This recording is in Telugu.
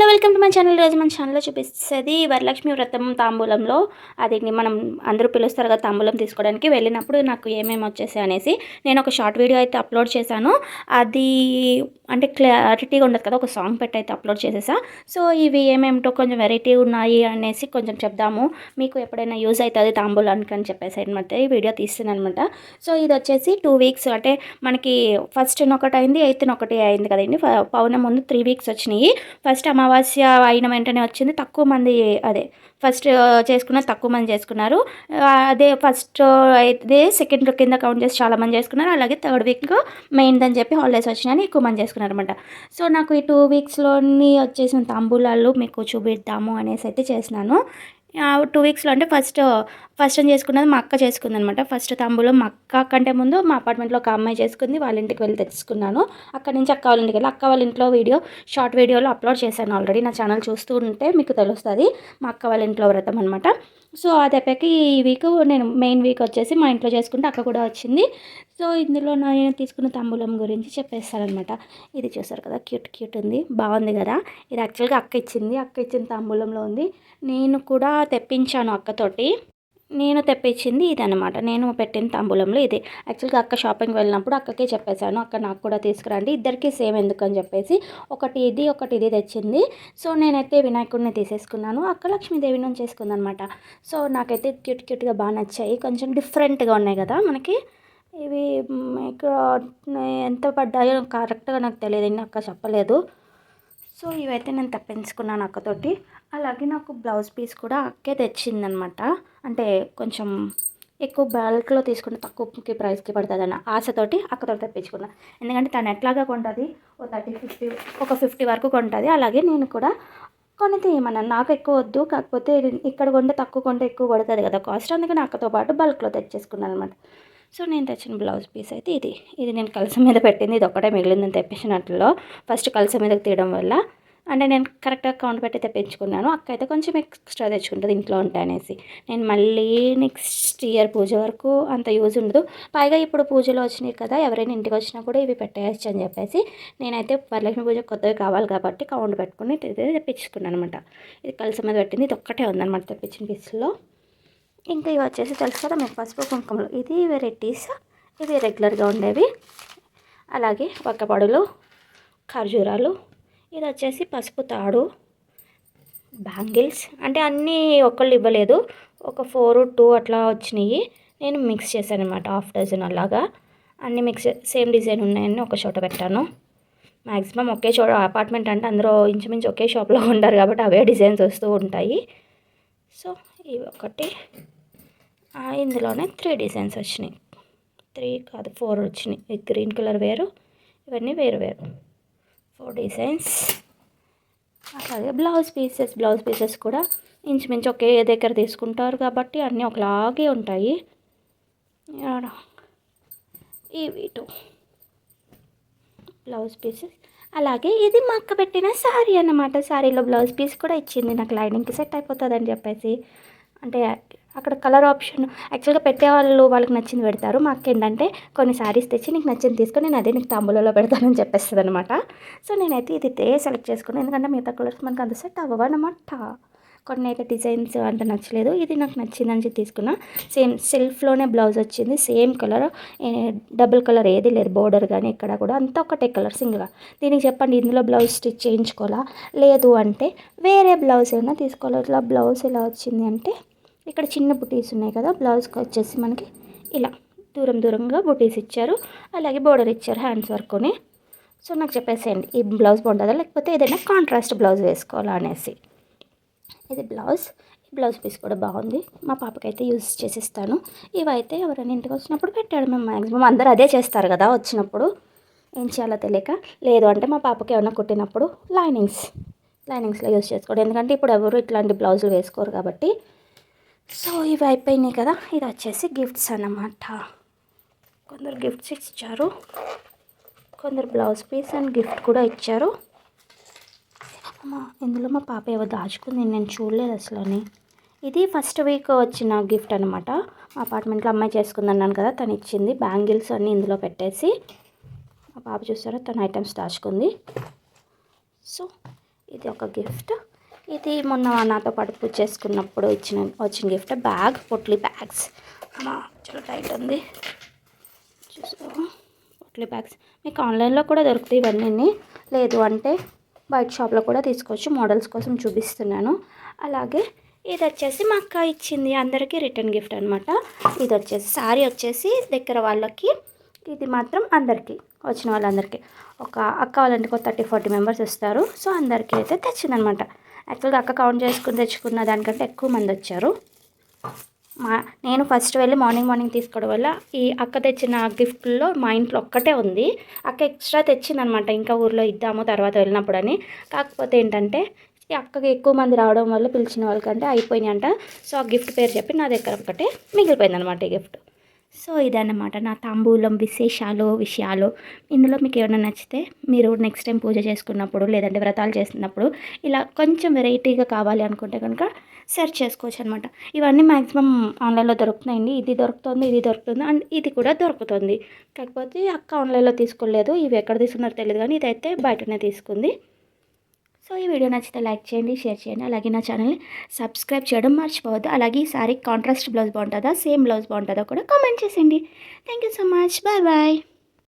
Hello. Welcome to my channel. రోజు మన ఛానల్లో చూపిస్తుంది వరలక్ష్మి వ్రతం తాంబూలంలో. అది మనం అందరూ పిలుస్తారు కదా తాంబూలం తీసుకోవడానికి. వెళ్ళినప్పుడు నాకు ఏమేమి వచ్చేసాయి అనేసి నేను ఒక షార్ట్ వీడియో అయితే అప్లోడ్ చేశాను. అది అంటే క్లారిటీగా ఉండదు కదా ఒక సాంగ్ పెట్టి అయితే అప్లోడ్ చేసేసా. సో ఇవి ఏమేమిటో కొంచెం వెరైటీ ఉన్నాయి అనేసి కొంచెం చెప్దాము. మీకు ఎప్పుడైనా యూజ్ అవుతుంది తాంబూలానికి అని చెప్పేసి అనమాట. ఈ వీడియో తీస్తున్నాను అనమాట. సో ఇది వచ్చేసి టూ వీక్స్ అంటే మనకి ఫస్ట్ ఒకటి అయింది ఎయిత్ ఒకటి అయింది కదండి. ఫ- ముందు త్రీ వీక్స్ వచ్చినాయి. ఫస్ట్ అమావాస్య అయిన వెంటనే వచ్చింది. తక్కువ మంది అదే ఫస్ట్ చేసుకున్న తక్కువ మంది చేసుకున్నారు. అదే ఫస్ట్ అయితే సెకండ్ కింద కౌంట్ చేసి చాలా మంది చేసుకున్నారు. అలాగే థర్డ్ వీక్ మెయిన్ అని చెప్పి హాలిడేస్ వచ్చినాయని ఎక్కువ మంది చేసుకున్నారు అనమాట సో నాకు ఈ టూ వీక్స్లోని వచ్చేసిన తాంబూలాలు మీకు చూపిద్దాము అనేసి అయితే చేసినాను. టూ వీక్స్లో అంటే ఫస్ట్ ఫస్ట్ అని చేసుకున్నది మా అక్క చేసుకుంది అనమాట ఫస్ట్ తమ్ములో మా అక్క కంటే ముందు మా అపార్ట్మెంట్లో ఒక అమ్మాయి చేసుకుంది వాళ్ళ ఇంటికి వెళ్ళి తెచ్చుకున్నాను. అక్కడ నుంచి అక్క వాళ్ళ ఇంటికి వెళ్ళి అక్క వాళ్ళ ఇంట్లో వీడియో షార్ట్ వీడియోలో అప్లోడ్ చేశాను ఆల్రెడీ నా ఛానల్ చూస్తూ ఉంటే మీకు తెలుస్తుంది మా అక్క వాళ్ళ ఇంట్లో వ్రతం అనమాట సో అది అయిపోయాక ఈ వీక్ నేను మెయిన్ వీక్ వచ్చేసి మా ఇంట్లో చేసుకుంటే అక్క కూడా వచ్చింది. సో ఇందులో నేను తీసుకున్న తాంబూలం గురించి చెప్పేస్తానమాట ఇది చూసారు కదా క్యూట్ క్యూట్ ఉంది. బాగుంది కదా. ఇది యాక్చువల్గా అక్క ఇచ్చింది. అక్క ఇచ్చిన తాంబూలంలో ఉంది. నేను కూడా తెప్పించాను అక్కతోటి. నేను తెప్పించింది ఇదనమాట నేను పెట్టిన తాంబూలంలో ఇది. యాక్చువల్గా అక్క షాపింగ్ వెళ్ళినప్పుడు అక్కకే చెప్పేశాను. అక్క నాకు కూడా తీసుకురండి. ఇద్దరికి సేమ్ ఎందుకని చెప్పేసి ఒకటి ఇది ఒకటి ఇది తెచ్చింది. సో నేనైతే వినాయకుడిని తీసేసుకున్నాను. అక్క లక్ష్మీదేవి నుంచి చేసుకుందనమాట సో నాకైతే క్యూట్ క్యూట్గా బాగా నచ్చాయి. కొంచెం డిఫరెంట్గా ఉన్నాయి కదా మనకి. ఇవి ఇక్కడ ఎంత పడ్డాయో కరెక్ట్గా నాకు తెలియదు. అక్క చెప్పలేదు. సో ఇవైతే నేను తప్పించుకున్నాను అక్కతోటి. అలాగే నాకు బ్లౌజ్ పీస్ కూడా అక్కే తెచ్చిందనమాట అంటే కొంచెం ఎక్కువ బల్క్లో తీసుకుంటే తక్కువకి ప్రైస్కి పడుతుందన్న ఆశతోటి అక్కతో తెప్పించుకున్నా. ఎందుకంటే తను ఎట్లాగా కొంటుంది? ఓ థర్టీ ఫిఫ్టీ ఒక ఫిఫ్టీ వరకు కొంటుంది. అలాగే నేను కూడా కొనితే ఏమన్నా నాకు ఎక్కువ వద్దు కాకపోతే ఇక్కడ కొంటే తక్కువ కొంటే ఎక్కువ పడుతుంది కదా కాస్ట్. అందుకని అక్కతో పాటు బల్క్లో తెచ్చేసుకున్నాను అనమాట సో నేను తెచ్చిన బ్లౌజ్ పీస్ అయితే ఇది. ఇది నేను కలసం మీద పెట్టింది. ఇది ఒకటే మిగిలిందని తెప్పించినట్లో ఫస్ట్ కలస మీదకి తీయడం వల్ల. అంటే నేను కరెక్ట్గా కౌంట్ పెట్టి తెప్పించుకున్నాను. అక్క అయితే కొంచెం ఎక్స్ట్రా తెచ్చుకుంటుంది ఇంట్లో ఉంటాయనేసి నేను మళ్ళీ నెక్స్ట్ ఇయర్ పూజ వరకు అంత యూజ్ ఉండదు. పైగా ఇప్పుడు పూజలు వచ్చినాయి కదా ఎవరైనా ఇంటికి వచ్చినా కూడా ఇవి పెట్టేయచ్చు అని చెప్పేసి నేనైతే వరలక్ష్మి పూజ కొత్తవి కావాలి కాబట్టి కౌంట్ పెట్టుకుని తెప్పించుకున్నాను అనమాట ఇది కలిసి మీద పెట్టింది. ఇది ఒక్కటే ఉందన్నమాట తెప్పించిన పీస్లో. ఇంకా ఇవి వచ్చేసి తెలుసు కదా మీకు పసుపు కుంకుమలు. ఇది వెరైటీస్ ఇవి రెగ్యులర్గా ఉండేవి. అలాగే ఒక్కపొడులు ఖర్జూరాలు ఇది వచ్చేసి పసుపు తాడు బ్యాంగిల్స్. అంటే అన్నీ ఒకళ్ళు ఇవ్వలేదు. ఒక ఫోర్ టూ అట్లా వచ్చినాయి. నేను మిక్స్ చేశాను అనమాట హాఫ్ డజన్ అలాగా. అన్నీ మిక్స్ సేమ్ డిజైన్ ఉన్నాయని ఒక చోట పెట్టాను. మ్యాక్సిమం ఒకే చోట అపార్ట్మెంట్ అంటే అందరూ ఇంచుమించు ఒకే షాప్లో ఉంటారు కాబట్టి అవే డిజైన్స్ వస్తూ ఉంటాయి. సో ఇవి ఒకటి. ఇందులోనే త్రీ డిజైన్స్ వచ్చినాయి. త్రీ కాదు ఫోర్ వచ్చినాయి. ఈ గ్రీన్ కలర్ వేరు ఇవన్నీ వేరు వేరు. ఫోర్ డిజైన్స్ అలాగే బ్లౌజ్ పీసెస్ బ్లౌజ్ పీసెస్ కూడా ఇంచుమించు ఒకే దగ్గర తీసుకుంటారు కాబట్టి అన్నీ ఒకలాగే ఉంటాయి. ఇవి టూ బ్లౌజ్ పీసెస్ అలాగే ఇది మా అక్క పెట్టిన శారీ అన్నమాట. శారీలో బ్లౌజ్ పీస్ కూడా ఇచ్చింది. నాకు లైనింగ్కి సెట్ అయిపోతుందని చెప్పేసి. అంటే అక్కడ కలర్ ఆప్షన్ యాక్చువల్గా పెట్టేవాళ్ళు వాళ్ళకి నచ్చింది పెడతారు. మాకేంటంటే ఏంటంటే కొన్ని శారీస్ తెచ్చి నీకు నచ్చింది తీసుకొని నేను అదే నీకు తాంబూలలో పెడతానని చెప్పేస్తుంది అనమాట సో నేనైతే ఇది ఇదే సెలెక్ట్ చేసుకున్నాను ఎందుకంటే మిగతా కలర్స్ మనకు అంత సెట్ అవ్వనమాట కొన్ని అయితే డిజైన్స్ అంత నచ్చలేదు. ఇది నాకు నచ్చిందని చెప్పి తీసుకున్నా. సేమ్ సెల్ఫ్లోనే బ్లౌజ్ వచ్చింది. సేమ్ కలర్ డబుల్ కలర్ ఏది లేదు. బోర్డర్ కానీ ఇక్కడ కూడా అంతా ఒకటే కలర్ సింగిల్గా దీనికి చెప్పండి ఇందులో బ్లౌజ్ స్టిచ్ చేయించుకోవాలా? లేదు అంటే వేరే బ్లౌజ్ ఏమైనా తీసుకోవాలి? ఇట్లా బ్లౌజ్ ఎలా వచ్చింది అంటే ఇక్కడ చిన్న బుటీస్ ఉన్నాయి కదా బ్లౌజ్కి వచ్చేసి మనకి ఇలా దూరం దూరంగా బుటీస్ ఇచ్చారు. అలాగే బోర్డర్ ఇచ్చారు హ్యాండ్స్ వర్క్ని సో నాకు చెప్పేసేయండి ఈ బ్లౌజ్ బాగుంటుందా? లేకపోతే ఏదైనా కాంట్రాస్ట్ బ్లౌజ్ వేసుకోవాలా అనేసి. ఇది బ్లౌజ్ ఈ బ్లౌజ్ పీస్ కూడా బాగుంది. మా పాపకైతే యూజ్ చేసిస్తాను. ఇవైతే ఎవరైనా ఇంటికి వచ్చినప్పుడు పెట్టాడు మేము మ్యాక్సిమం అందరూ అదే చేస్తారు కదా వచ్చినప్పుడు. ఏం చేయాలో తెలియక. లేదు అంటే మా పాపకి ఏమైనా కుట్టినప్పుడు లైనింగ్స్ లైనింగ్స్లో యూజ్ చేసుకోవడం ఎందుకంటే ఇప్పుడు ఎవరు ఇట్లాంటి బ్లౌజులు వేసుకోరు కాబట్టి సో ఇవి అయిపోయినాయి కదా. ఇది వచ్చేసి గిఫ్ట్స్ అన్నమాట. కొందరు గిఫ్ట్స్ ఇచ్చారు. కొందరు బ్లౌజ్ పీస్ అండ్ గిఫ్ట్ కూడా ఇచ్చారు. అమ్మా ఇందులో మా పాప ఏవో దాచుకుంది. నేను చూడలేదు అసలు అని ఇది ఫస్ట్ వీక్ వచ్చిన గిఫ్ట్ అనమాట మా అపార్ట్మెంట్లో అమ్మాయి చేసుకుంది అన్నాను కదా. తను ఇచ్చింది. బ్యాంగిల్స్ అన్నీ ఇందులో పెట్టేసి. మా పాప చూసారా? తన ఐటమ్స్ దాచుకుంది. సో ఇది ఒక గిఫ్ట్ ఇది మొన్న నాతో పాటు పూజ చేసుకున్నప్పుడు ఇచ్చిన వచ్చిన గిఫ్ట్ బ్యాగ్ పొట్లీ బ్యాగ్స్ అమ్మా చాలా టైట్ ఉంది. చూసుకో. పొట్లీ బ్యాగ్స్ మీకు ఆన్లైన్లో కూడా దొరుకుతాయి ఇవన్నీ లేదు అంటే బయట షాప్లో కూడా తీసుకోవచ్చు. మోడల్స్ కోసం చూపిస్తున్నాను. అలాగే ఇది వచ్చేసి మా అక్క ఇచ్చింది. అందరికీ రిటర్న్ గిఫ్ట్ అనమాట ఇది వచ్చేసి శారీ వచ్చేసి దగ్గర వాళ్ళకి. ఇది మాత్రం అందరికీ వచ్చిన వాళ్ళందరికీ. ఒక అక్క వాళ్ళంటే ఒక థర్టీ ఫార్టీ మెంబర్స్ వస్తారు. సో అందరికీ అయితే తెచ్చిందనమాట యాక్చువల్గా అక్క కౌంట్ చేసుకుని తెచ్చుకున్న దానికంటే ఎక్కువ మంది వచ్చారు. మా నేను ఫస్ట్ వెళ్ళి మార్నింగ్ మార్నింగ్ తీసుకోవడం వల్ల ఈ అక్క తెచ్చిన గిఫ్ట్లో మా ఇంట్లో ఒక్కటే ఉంది. అక్క ఎక్స్ట్రా తెచ్చిందనమాట ఇంకా ఊర్లో ఇద్దాము తర్వాత వెళ్ళినప్పుడు అని కాకపోతే ఏంటంటే ఈ అక్కకి ఎక్కువ మంది రావడం వల్ల పిలిచిన వాళ్ళకంటే అయిపోయినాయి అంట సో ఆ గిఫ్ట్ పేరు చెప్పి నా దగ్గర ఒకటే మిగిలిపోయిందనమాట ఈ గిఫ్ట్. సో ఇదన్నమాట నా తాంబూలం విశేషాలు విషయాలు. ఇందులో మీకు ఏమైనా నచ్చితే మీరు నెక్స్ట్ టైం పూజ చేసుకున్నప్పుడు లేదంటే వ్రతాలు చేస్తున్నప్పుడు ఇలా కొంచెం వెరైటీగా కావాలి అనుకుంటే కనుక సెర్చ్ చేసుకోవచ్చు అనమాట ఇవన్నీ మ్యాక్సిమం ఆన్లైన్లో దొరుకుతున్నాయండి. ఇది దొరుకుతుంది ఇది దొరుకుతుంది అండ్ ఇది కూడా దొరుకుతుంది. కాకపోతే అక్క ఆన్లైన్లో తీసుకోలేదు. ఇవి ఎక్కడ తీసుకున్నారో తెలియదు కానీ ఇదైతే బయటనే తీసుకుంది. సో ఈ వీడియో నచ్చితే లైక్ చేయండి షేర్ చేయండి. అలాగే నా ఛానల్ని సబ్స్క్రైబ్ చేయడం మర్చిపోవద్దు. అలాగే ఈ సారీ కాంట్రాస్ట్ బ్లౌజ్ బాగుంటుందా? సేమ్ బ్లౌజ్ బాగుంటుందా కూడా కామెంట్ చేసేయండి. Thank you so much. Bye bye.